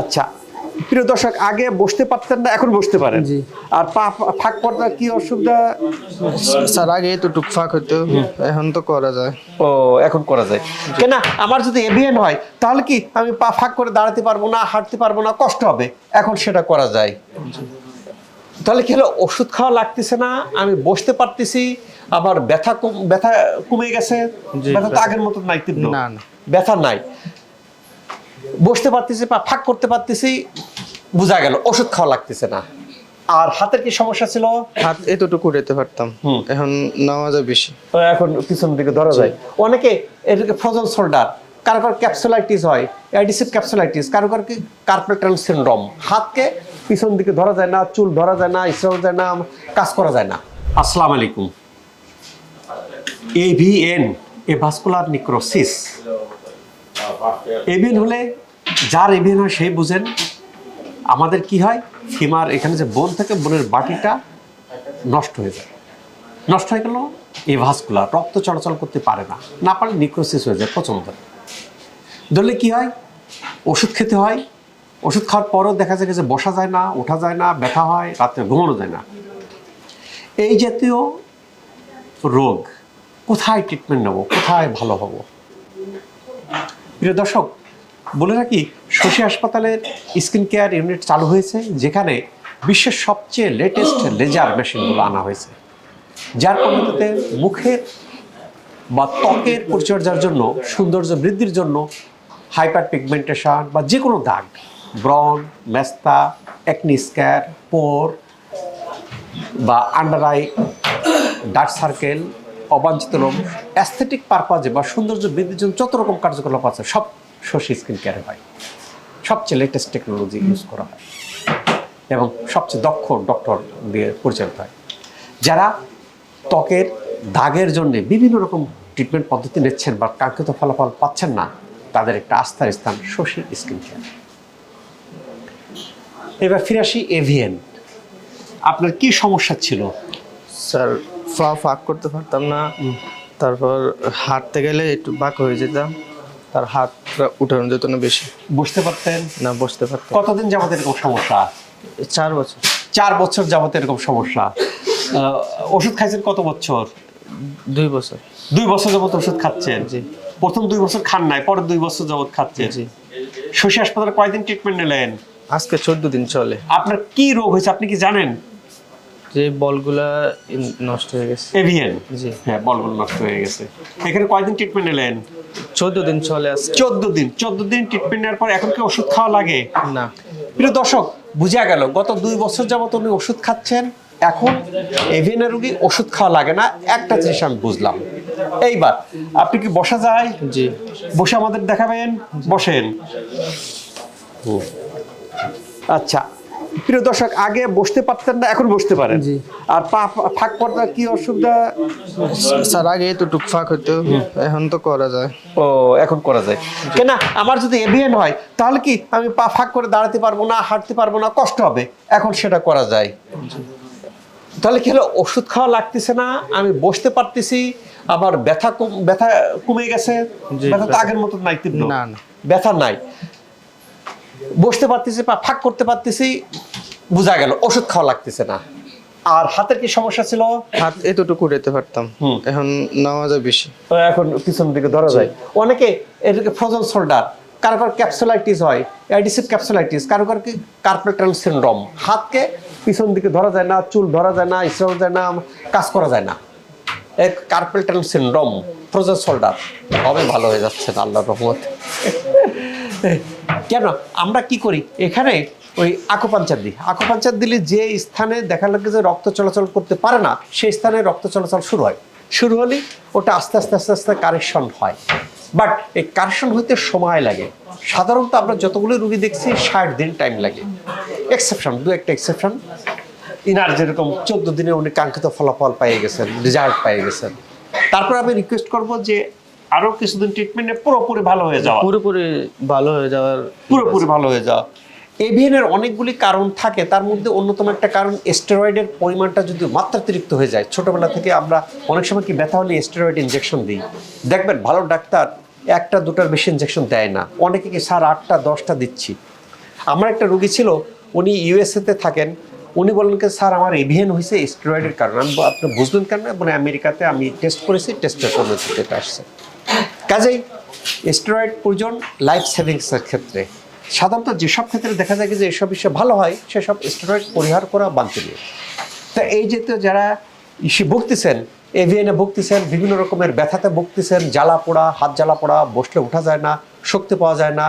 আচ্ছা প্রিয় দর্শক আগে বসতে পারতেন না এখন বসতে পারেন। জি। আর পা ফাঁক পড়ার কি অসুবিধা? স্যার আগে তো টুকফাক হতো এখন তো করা যায়। ও এখন করা যায়। কেন আমার যদি এভিএন হয় তাহলে কি আমি পা ফাঁক করে দাঁড়াতে পারব না হাঁটতে পারব না কষ্ট হবে। এখন সেটা করা যায়। তাহলে কি হলো ওষুধ খাওয়া লাগতেছে না আমি বসতে পারতেছি আবার ব্যথা কম ব্যথা কমে গেছে। ব্যথা তো আগের মতো নাই না, না। ব্যথা নাই। বসতে পারতেছি পা ফাঁক করতে পারতেছি বোঝা গেল ওষুধ খাওয়া লাগতেছে না। আর হাতের কি সমস্যা ছিল? হাত এতটুকু উড়াতে পারতাম। এখন নেওয়া যায় বেশি। তো এখন পিছন দিকে ধরা যায়। অনেকে এটাকে ফ্রোজেন শোল্ডার কারও কারও ক্যাপসুলাইটিস হয় অ্যাডিসিভ ক্যাপসুলাইটিস কারও কারও কি কার্পেটাল সিনড্রোম হাতকে পিছন দিকে ধরা যায় না চুল ধরা যায় না ইসরাও যায় না কাজ করা যায় না। আসসালামু আলাইকুম। AVN avascular necrosis AVN হলে যার এভিএন হয় সেই বুঝেন আমাদের কি হয়? ফিমার এখানে যে বোন থাকে, বোনের বাটিটা নষ্ট হয়ে যায়। নষ্ট হয়ে গেল এই ভাস্কুলার রক্ত চলাচল করতে পারে না। না পারলে নিক্রোসিস হয়ে যায় ধরে ধরলে কি হয়? ওষুধ খেতে হয়। ওষুধ খাওয়ার পরও দেখা যায় যে বসা যায় না, ওঠা যায় না, ব্যথা হয় রাত্রে ঘুমানো যায় না। এই জাতীয় রোগ কোথায় ট্রিটমেন্ট নেব? কোথায় ভালো হব? প্রিয় দর্শক, বলে রাখি, শশী হাসপাতালের স্কিন কেয়ার ইউনিট চালু হয়েছে, যেখানে বিশ্বের সবচেয়ে লেটেস্ট লেজার মেশিনগুলো আনা হয়েছে। যার পদ্ধতিতে মুখের বা ত্বকের পরিচর্যার জন্য, সৌন্দর্য বৃদ্ধির জন্য হাইপার পিগমেন্টেশন বা যে কোনো দাগ ব্রন মেস্তা একনি স্ক্যার পোর বা আন্ডার আই ডার্ক সার্কেল অবাঞ্ছিত লোম অ্যাস্থেটিক পারপাজে বা সৌন্দর্য বৃদ্ধির জন্য যত রকম কার্যকলাপ আছে, সব শশী স্কিন কেয়ারে হয়। সবচেয়ে লেটেস্ট টেকনোলজি ইউজ করা হয় এবং সবচেয়ে দক্ষ ডক্টর দিয়ে পরিচালিত হয়। যারা ত্বকের দাগের জন্য বিভিন্ন রকম ট্রিটমেন্ট পদ্ধতি নিচ্ছেন বা কাঙ্ক্ষিত ফলাফল পাচ্ছেন না, তাদের একটা আস্থার স্থান শশী স্কিন কেয়ার এবার ফিরে আসি এভিএন আপনার কি সমস্যা ছিল? স্যার ফা ফাঁক করতে পারতাম না। তারপর হাঁটতে গেলে একটু বাঁক হয়ে যেতাম। তার হাতটা উঠানো যেত না বেশি। বুঝতে পারতেন? না বসতে পারতাম। কতদিন যাবত এরকম সমস্যা? চার বছর। চার বছর যাবত এরকম সমস্যা। ওষুধ খাইছেন কত বছর? দুই বছর। দুই বছর যাবত ওষুধ খাচ্ছেন? জি। প্রথম দুই বছর খান নাই পরের দুই বছর যাবত খাচ্ছেন? জি। শশী হাসপাতালে কয়দিন ট্রিটমেন্ট নিলেন? আজকে চোদ্দ দিন চলে। আপনার কি রোগ হয়েছে আপনি কি জানেন? যে বলগুলা নষ্ট হয়ে গেছে। এভিএন? জি। হ্যাঁ বলগুলো নষ্ট হয়ে গেছে। এখানে কয়দিন ট্রিটমেন্ট নিলেন চোদ্দ দিন চলে আজকে চোদ্দ দিন। চোদ্দ দিন ট্রিটমেন্ট নেওয়ার পর এখন কি ওষুধ খাওয়া লাগে? না। প্রিয় দর্শক বুঝা গেল গত দুই বছর যাবত উনি ওষুধ খাচ্ছেন। এখন এভিএনের রুগী ওষুধ খাওয়া লাগে না। একটা জিনিস আমি বুঝলাম। এইবার আপনি কি বসা যায়? জি। বসে আমাদের দেখাবেন। বসেন। আচ্ছা প্রিয় দর্শক আগে বসতে পারতেন না এখন বসতে পারেন। আর পা ফাঁক পড়ার কি অসুবিধা? স্যার আগে তো টুকফাক হতো এখন তো করা যায়। ও এখন করা যায়। কেন আমার যদি এভিএন হয় তাহলে কি আমি পা ফাঁক করে দাঁড়াতে পারব না হাঁটতে পারব না কষ্ট হবে। এখন সেটা করা যায়। তাহলে কি হলো ওষুধ খাওয়া লাগতেছে না আমি বসতে পারতেছি আবার ব্যথা কম ব্যথা কমে গেছে। ব্যথা তো আগের মতো নাই তীব্র। না, না। ব্যথা নাই। বসতে পারতেছি পা ফাঁক করতে পারতেছি বোঝা গেল ওষুধ খাওয়া লাগতেছে না। আর হাতের কি সমস্যা ছিল? হাত এতটুকু উড়াতে পারতাম। হুম। এখন নেওয়া যায় বেশি। তো এখন পিছন দিকে ধরা যায়। অনেকে এটাকে ফ্রোজেন শোল্ডার কারও কারও ক্যাপসুলাইটিস হয় অ্যাডিসিভ ক্যাপসুলাইটিস কারও কারও কি কার্পেটাল সিনড্রোম হাতকে পিছন দিকে ধরা যায় না চুল ধরা যায় না ইসরাও যায় না কাজ করা যায় না। এক কার্পেটাল সিনড্রোম ফ্রোজেন শোল্ডার হবে ভালো হয়ে যাচ্ছে আল্লাহর রহমত। কেন? আমরা কি করি? এখানে ওই আকুপাঞ্চার দিই। আকুপাঞ্চার দিলে যে স্থানে দেখা লাগে যে রক্ত চলাচল করতে পারে না, সেই স্থানে রক্ত চলাচল শুরু হয়। শুরু হলে ওটা আস্তে আস্তে আস্তে আস্তে কারেকশন হয়। বাট এই কারেকশন হইতে সময় লাগে। সাধারণত আমরা যতগুলো রুগী দেখছি, ষাট দিন টাইম লাগে। এক্সেপশন দু একটা এক্সেপশন ইনার যেরকম চোদ্দ দিনে উনি কাঙ্ক্ষিত ফলাফল পেয়ে গেছেন রেজাল্ট পেয়ে গেছেন। তারপর আমি রিকোয়েস্ট করব যে আরও কিছুদিন ট্রিটমেন্টে পুরোপুরি ভালো হয়ে যাওয়া। পুরোপুরি ভালো হয়ে যাওয়ার পুরোপুরি ভালো হয়ে যাওয়া। এভিএনের অনেকগুলি কারণ থাকে তার মধ্যে অন্যতম একটা কারণ স্টেরয়েডের পরিমাণটা যদি মাত্রাতিরিক্ত হয়ে যায় ছোটবেলা থেকে আমরা অনেক সময় কি ব্যথা হলে স্টেরয়েড ইনজেকশন দিই। দেখবেন ভালো ডাক্তার একটা দুটার বেশি ইনজেকশন দেয় না। অনেকে কি স্যার আটটা দশটা দিচ্ছি। আমার একটা রুগী ছিল উনি ইউএসএতে থাকেন। উনি বললেন কি স্যার আমার এভিয়ান হয়েছে স্টেরয়েডের কারণে। আমি আপনি বুঝলেন কেন মানে আমেরিকাতে আমি টেস্ট করেছি টেস্টের পদ্ধতিতে এটা আসছে। কাজেই স্টেরয়েড প্রয়োজন লাইফ সেভিংসের ক্ষেত্রে। সাধারণত যেসব ক্ষেত্রে দেখা যায় যে এসব বিষয় ভালো হয়, সেসব স্টেরয়েড পরিহার করা বাঞ্ছনীয় তা এই যে তো যারা ইসে ভুগতেছেন এভিএনে ভুগতেছেন, বিভিন্ন রকমের ব্যথাতে ভুগতেছেন, জ্বালা পোড়া, হাত জ্বালা পোড়া, বসলে ওঠা যায় না, শক্তি পাওয়া যায় না,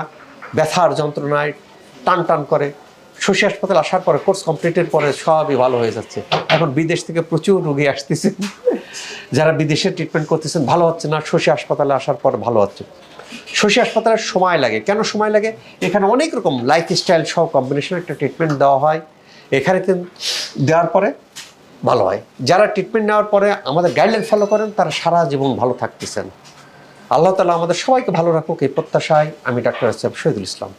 ব্যথার যন্ত্রণায় টান টান করে, শশী হাসপাতাল আসার পরে কোর্স কমপ্লিটের পরে সবই ভালো হয়ে যাচ্ছে। এখন বিদেশ থেকে প্রচুর রুগী আসতেছে। যারা বিদেশে ট্রিটমেন্ট করতেছেন, ভালো হচ্ছে না, শশী হাসপাতালে আসার পর ভালো হচ্ছে। শশী হাসপাতালে সময় লাগে। কেন সময় লাগে? এখানে অনেক রকম লাইফস্টাইল সহ কম্বিনেশন একটা ট্রিটমেন্ট দেওয়া হয়। এখানে দেওয়ার পরে ভালো হয়। যারা ট্রিটমেন্ট নেওয়ার পরে আমাদের গাইডলাইন ফলো করেন, তারা সারা জীবন ভালো থাকতেছেন। আল্লাহ তালা আমাদের সবাইকে ভালো রাখুক, এই প্রত্যাশায় আমি ডাক্তার সাহেব শহীদুল ইসলাম।